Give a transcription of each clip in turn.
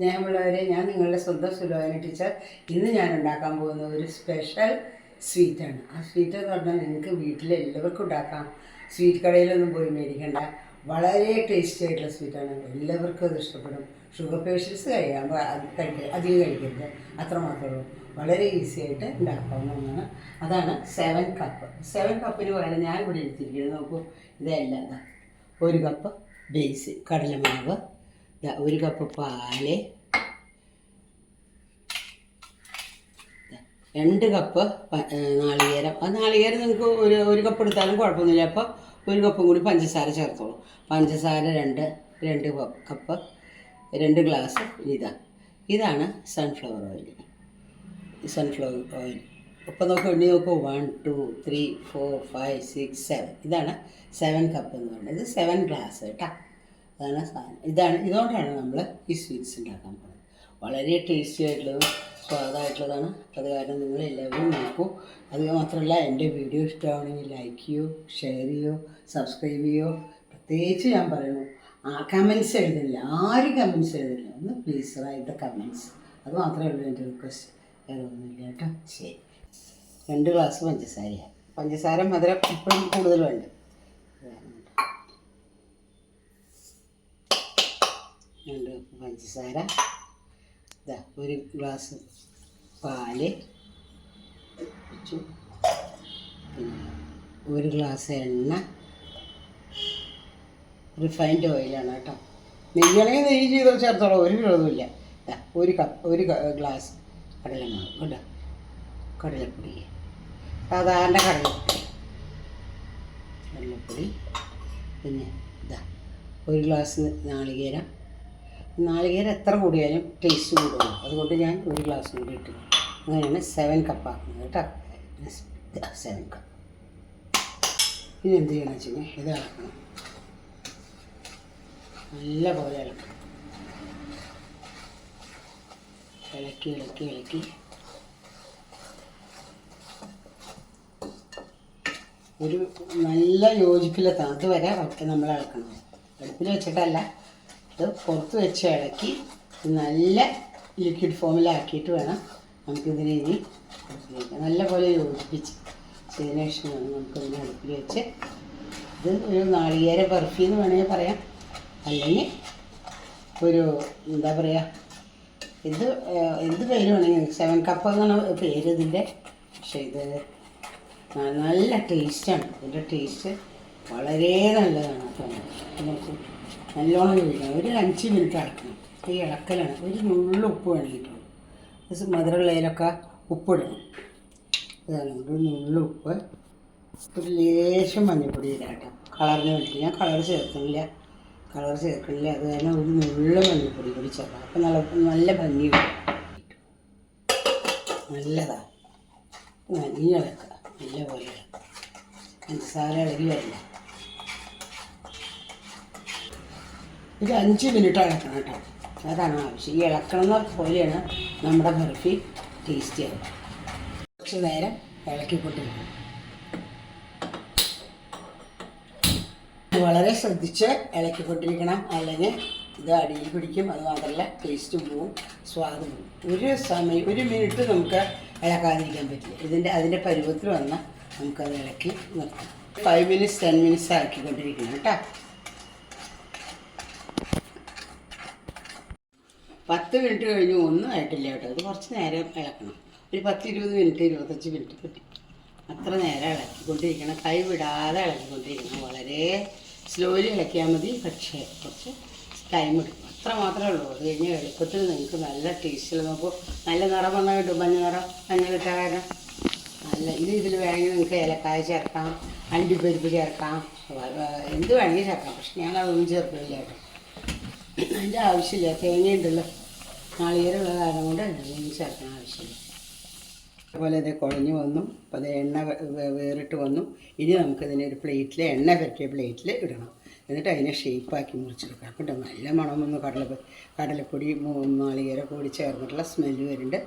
സ്നേഹമുള്ളവരെ ഞാൻ നിങ്ങളുടെ സ്വന്തം സുലോചന ടീച്ചർ. ഇന്ന് ഞാൻ ഉണ്ടാക്കാൻ പോകുന്ന ഒരു സ്പെഷ്യൽ സ്വീറ്റാണ്. ആ സ്വീറ്റ് എന്ന് പറഞ്ഞാൽ നിങ്ങൾക്ക് വീട്ടിൽ എല്ലാവർക്കും ഉണ്ടാക്കാം. സ്വീറ്റ് കടയിലൊന്നും പോയി മേടിക്കണ്ട. വളരെ ടേസ്റ്റി ആയിട്ടുള്ള സ്വീറ്റാണ്. എല്ലാവർക്കും അത് ഇഷ്ടപ്പെടും. ഷുഗർ പേഷ്യൻസ് കഴിയാകുമ്പോൾ അത് കഴിക്കുക അധികം കഴിക്കരുത്. അത്ര മാത്രമേ ഉള്ളൂ. വളരെ ഈസി ആയിട്ട് ഉണ്ടാക്കാവുന്ന ഒന്നാണ് അതാണ് സെവൻ കപ്പ് സെവൻ കപ്പിന് പകരം ഞാൻ ഇവിടെ എടുത്തിരിക്കുന്നത്. നോക്കൂ ഇതെല്ലാം ഒരു കപ്പ് ബേസ് കടലമാവ് ഒരു കപ്പ് പാൽ. രണ്ട് കപ്പ് നാളികേരം. ആ നാളികേരം നിങ്ങൾക്ക് ഒരു ഒരു കപ്പ് എടുത്താലും കുഴപ്പമൊന്നുമില്ല. അപ്പോൾ ഒരു കപ്പും കൂടി പഞ്ചസാര ചേർത്തോളൂ. പഞ്ചസാര രണ്ട് രണ്ട് കപ്പ് രണ്ട് ഗ്ലാസ് ഇതാ. ഇതാണ് സൺഫ്ലവർ ഓയിൽ സൺഫ്ലവർ ഓയിൽ അപ്പോൾ നോക്കി എണ്ണി നോക്കൂ. One two three four five six seven ഇതാണ് സെവൻ കപ്പ് എന്ന് പറയുന്നത്. ഇത് സെവൻ ഗ്ലാസ് കേട്ടോ. അതാണ് സാധനം. ഇതാണ് ഇതുകൊണ്ടാണ് നമ്മൾ ഈ സ്വീറ്റ്സ് ഉണ്ടാക്കാൻ പോകുന്നത് വളരെ ടേസ്റ്റി ആയിട്ടുള്ളതും സ്വാദമായിട്ടുള്ളതാണ് അത് കാരണം നിങ്ങൾ എല്ലാവരും നോക്കൂ. അത് മാത്രമല്ല എന്റെ വീഡിയോ ഇഷ്ടമാണെങ്കിൽ ലൈക്ക് ചെയ്യോ ഷെയർ ചെയ്യോ സബ്സ്ക്രൈബ് ചെയ്യോ. പ്രത്യേകിച്ച് ഞാൻ പറയുന്നു ആ കമൻസ് എഴുതില്ല ആരും കമൻസ് എഴുതില്ല ഒന്ന് പ്ലീസ് റൈറ്റ് ദ കമൻസ് അത് മാത്രമേ ഉള്ളൂ എന്റെ റിക്വസ്റ്റ് വേറെ ഒന്നുമില്ല കേട്ടോ. ശരി. രണ്ട് ഗ്ലാസ് പഞ്ചസാരയാണ് പഞ്ചസാര മധുരം ഇപ്പോഴും കൂടുതൽ വേണ്ട. രണ്ട് പഞ്ചസാര. ഇതാ ഒരു ഗ്ലാസ് പാൽ ഒരു ഗ്ലാസ് എണ്ണ. റിഫൈൻഡ് ഓയിലാണ് കേട്ടോ. നെയ്യാണെങ്കിൽ നെയ്യ് ചെയ്ത് ചേർത്തോളൂ ഒരു വിരോധമില്ല ഒരു കപ്പ് ഒരു ഗ്ലാസ് കടലമാവ് കേട്ടോ. കടലപ്പൊടി. സാധാരണ കടലപ്പൊടി. കടലപ്പൊടി. പിന്നെ ഇതാ ഒരു ഗ്ലാസ് നാളികേരം. നാളികേരം എത്ര കൂടിയാലും ടേസ്റ്റ് കൂടുള്ളൂ അതുകൊണ്ട് ഞാൻ ഒരു ഗ്ലാസ് കൂടി ഇട്ടു. അങ്ങനെയാണ് സെവൻ കപ്പാക്കുന്നത് കേട്ടോ. സെവൻ കപ്പ് ഇനി എന്ത് ചെയ്യണം വെച്ച് കഴിഞ്ഞാൽ ഇത് ഇളക്കണം നല്ല പോലെ ഇളക്കണം ഇളക്കി ഇളക്കി ഇളക്കി. ഒരു നല്ല യോജിപ്പിലെത്തണം അതുവരെ നമ്മൾ ഇളക്കണം അടുപ്പിൽ വെച്ചിട്ടല്ല. ഇത് പുറത്ത് വെച്ച് ഇളക്കി നല്ല ലിക്വിഡ് ഫോമിലാക്കിയിട്ട് വേണം നമുക്കിതിനെ ഇനി അടുപ്പിലേക്ക് നല്ല പോലെ യോജിപ്പിച്ച്. ചെയ്തതിന് ശേഷം നമുക്കിതിനെ അടുപ്പിൽ വെച്ച് ഇത് ഒരു നാളികേര ബർഫി എന്ന് വേണമെങ്കിൽ പറയാം. അല്ലെങ്കിൽ ഒരു എന്താ പറയുക ഇത് എന്ത് പേര് വേണമെങ്കിൽ സെവൻ കപ്പ് എന്നാണ് പേര് ഇതിന്റെ. പക്ഷേ ഇത് നല്ല ടേസ്റ്റാണ് ഇതിന്റെ ടേസ്റ്റ് വളരെ നല്ലതാണ് അപ്പം നമുക്ക് നല്ലോണം കഴിക്കണം ഒരു അഞ്ച് മിനിറ്റ് അടക്കണം. ഈ ഇളക്കലാണ്. ഒരു നുള്ളു ഉപ്പ് വേണമെങ്കിട്ടുള്ളൂ ഇത് മധുരമുള്ളതിലൊക്കെ ഉപ്പിടണം. ഇതാണ് ഒരു നുള്ളു ഉപ്പ്. ഒരു ലേശം മഞ്ഞൾപ്പൊടി ഇടാം കേട്ടോ കളറിന് വേണ്ടി. ഞാൻ കളർ ചേർക്കുന്നില്ല. കളർ ചേർക്കുന്നില്ല. അത് തന്നെ ഒരു നുള്ള മഞ്ഞൾപ്പൊടി കൂടി ചേർക്കാം അപ്പം നല്ല നല്ല ഭംഗി നല്ലതാണ് നല്ല ഇളക്കുക നല്ല പോലെ പഞ്ചസാര ഇളകി വരില്ല ഒരു അഞ്ച് മിനിറ്റ് ഇളക്കണം കേട്ടോ. അതാണ് ആവശ്യം. ഈ ഇളക്കണം പോലെയാണ് നമ്മുടെ ബർഫി ടേസ്റ്റി ആവുക കുറച്ച് നേരം ഇളക്കിക്കൊണ്ടിരിക്കും വളരെ ശ്രദ്ധിച്ച് ഇളക്കിക്കൊണ്ടിരിക്കണം. അല്ലെങ്കിൽ ഇത് അടിയിൽ പിടിക്കും. അത് മാത്രമല്ല ടേസ്റ്റും പോവും. സ്വാദും പോവും. ഒരു സമയം ഒരു മിനിറ്റ് നമുക്ക് ഇളക്കാതിരിക്കാൻ പറ്റില്ല. ഇതിന്റെ അതിന്റെ പരുവത്തിൽ വന്നാൽ നമുക്കത് ഇളക്കി നിർത്താം. ഫൈവ് മിനിറ്റ്സ് ടെൻ മിനിറ്റ്സ് ഇളക്കിക്കൊണ്ടിരിക്കണം കേട്ടോ. പത്ത് മിനിറ്റ് കഴിഞ്ഞ് ഒന്നും ആയിട്ടില്ല കേട്ടോ. ഇത് കുറച്ച് നേരം ഇളക്കണം. ഒരു പത്ത് ഇരുപത് മിനിറ്റ് ഇരുപത്തഞ്ച് മിനിറ്റ് കിട്ടി അത്ര നേരം ഇളക്കിക്കൊണ്ടിരിക്കണം. കൈ വിടാതെ ഇളക്കിക്കൊണ്ടിരിക്കണം. വളരെ സ്ലോലി ഇളക്കിയാൽ മതി. പക്ഷേ കുറച്ച് ടൈം എടുക്കും. അത്ര മാത്രമേ ഉള്ളൂ. അത് കഴിഞ്ഞാൽ എളുപ്പത്തിൽ നിങ്ങൾക്ക് നല്ല ടേസ്റ്റിൽ നോക്കും. നല്ല നിറം വന്നാൽ കിട്ടും. മഞ്ഞ നിറം മഞ്ഞ കിട്ടാൻ കാരണം നല്ല ഇത് ഇതിൽ വേണമെങ്കിൽ നിങ്ങൾക്ക് ഏലക്കായ ചേർക്കാം. അണ്ടിപ്പരിപ്പ് ചേർക്കാം. എന്ത് വേണമെങ്കിൽ ചേർക്കാം. പക്ഷെ ഞാൻ അതൊന്നും ചേർക്കില്ല കേട്ടോ. അതിന്റെ ആവശ്യമില്ല. തേങ്ങയുണ്ടല്ലോ. നാളികേരമുള്ള കാരണം കൊണ്ട് അതിനൊന്നും ചേർക്കണം ആവശ്യമില്ല. അതുപോലെ ഇത് കുഴഞ്ഞു വന്നു. അപ്പോൾ അത് എണ്ണ വേറിട്ട് വന്നു. ഇനി നമുക്കിതിനെ ഒരു പ്ലേറ്റിൽ എണ്ണ പറ്റിയ പ്ലേറ്റിൽ ഇടണം. എന്നിട്ട് അതിനെ ഷേപ്പാക്കി മുറിച്ചെടുക്കാം കേട്ടോ നല്ല മണം വന്നു. കടല കടലപ്പൊടി നാളികേരം കൂടി ചേർന്നിട്ടുള്ള സ്മെല്ല് വരുന്നുണ്ട്.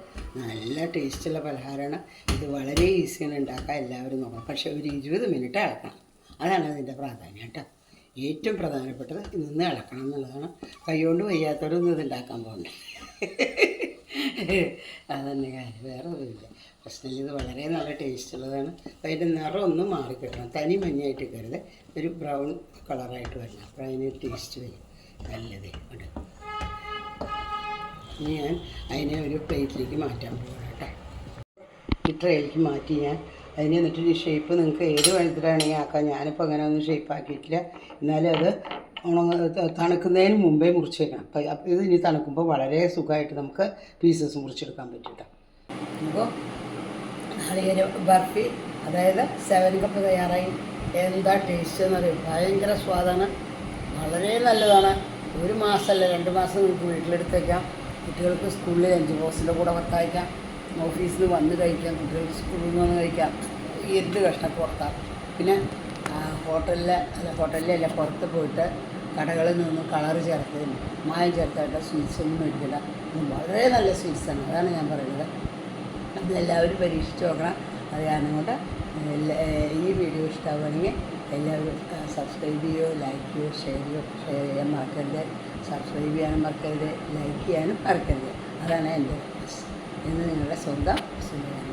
നല്ല ടേസ്റ്റുള്ള പലഹാരമാണ് ഇത് വളരെ ഈസിയാണ് ഉണ്ടാക്കാൻ എല്ലാവരും നോക്കണം. പക്ഷേ ഒരു ഇരുപത് മിനിറ്റ് അളക്കണം. അതാണ് അതിന്റെ പ്രാധാന്യം കേട്ടോ. ഏറ്റവും പ്രധാനപ്പെട്ടത് നിന്ന് അളക്കണം എന്നുള്ളതാണ്. കൈകൊണ്ട് വയ്യാത്തവരൊന്നും ഇത് ഉണ്ടാക്കാൻ പോകണ്ടേ. അതന്നെ കാര്യം. വേറെ ഒന്നുമില്ല പ്രശ്നമില്ല ഇത് വളരെ നല്ല ടേസ്റ്റ് ഉള്ളതാണ്. അതിന്റെ നിറം ഒന്ന് മാറിക്കിട്ടണം തനി മഞ്ഞായിട്ട് കരുത് ഒരു ബ്രൗൺ കളറായിട്ട് വരണം. അപ്പോൾ അതിന് ടേസ്റ്റ് വരും. നല്ലത്. ഉണ്ട് ഇനി ഞാൻ അതിനെ ഒരു പ്ലേറ്റിലേക്ക് മാറ്റാൻ പോകണം കേട്ടോ. മാറ്റി ഞാൻ അതിന് എന്നിട്ടൊരു ഷേപ്പ് നിങ്ങൾക്ക് ഏത് വഴുതിലാണെങ്കിൽ ആക്കാം. ഞാനിപ്പോൾ അങ്ങനെ ഒന്നും ഷേപ്പ് ആക്കിയിട്ടില്ല. എന്നാലും അത് ഉണങ്ങ തണുക്കുന്നതിന് മുമ്പേ മുറിച്ച് വെക്കണം അപ്പം ഇത് ഇനി തണുക്കുമ്പോൾ വളരെ സുഖമായിട്ട് നമുക്ക് പീസസ് മുറിച്ചെടുക്കാൻ പറ്റും കേട്ടോ അപ്പോൾ നാളികേര ബർഫി അതായത് സെവൻ കപ്പ് തയ്യാറായി. എന്താ ടേസ്റ്റ് എന്ന് പറയും ഭയങ്കര സ്വാദാണ്. വളരെ നല്ലതാണ്. ഒരു മാസമല്ല രണ്ട് മാസം നിങ്ങൾക്ക് വീട്ടിലെടുത്ത് വയ്ക്കാം കുട്ടികൾക്ക് സ്കൂളിൽ ലഞ്ച് ബോക്സിന്റെ കൂടെ വത്തയക്കാം. ഓഫീസിൽ നിന്ന് വന്ന് കഴിക്കാം. കുട്ടികൾക്ക് സ്കൂളിൽ നിന്ന് വന്ന് കഴിക്കാം. എന്ത് കൊടുക്കാം പിന്നെ ഹോട്ടലിൽ അല്ല ഹോട്ടലിലല്ല പുറത്ത് പോയിട്ട് കടകളിൽ നിന്ന് കളറ് ചേർത്തതും മായം ചേർത്തായിട്ട് സ്വീറ്റ്സ് ഒന്നും മേടിക്കില്ല. വളരെ നല്ല സ്വീറ്റ്സാണ് അതാണ് ഞാൻ പറയുന്നത്. അതെല്ലാവരും പരീക്ഷിച്ച് നോക്കണം. അത് കാരണം കൊണ്ട് ഈ വീഡിയോ ഇഷ്ടമാവുകയാണെങ്കിൽ എല്ലാവരും സബ്സ്ക്രൈബ് ചെയ്യുമോ ലൈക്ക് ചെയ്യുമോ ഷെയർ ചെയ്യുമോ ഷെയർ ചെയ്യാൻ മറക്കരുത്. സബ്സ്ക്രൈബ് ചെയ്യാനും മറക്കരുത് ലൈക്ക് ചെയ്യാനും മറക്കരുത്. അതാണ് എന്റെ എന്ന് നിങ്ങളുടെ സ്വന്തം ടീച്ചർ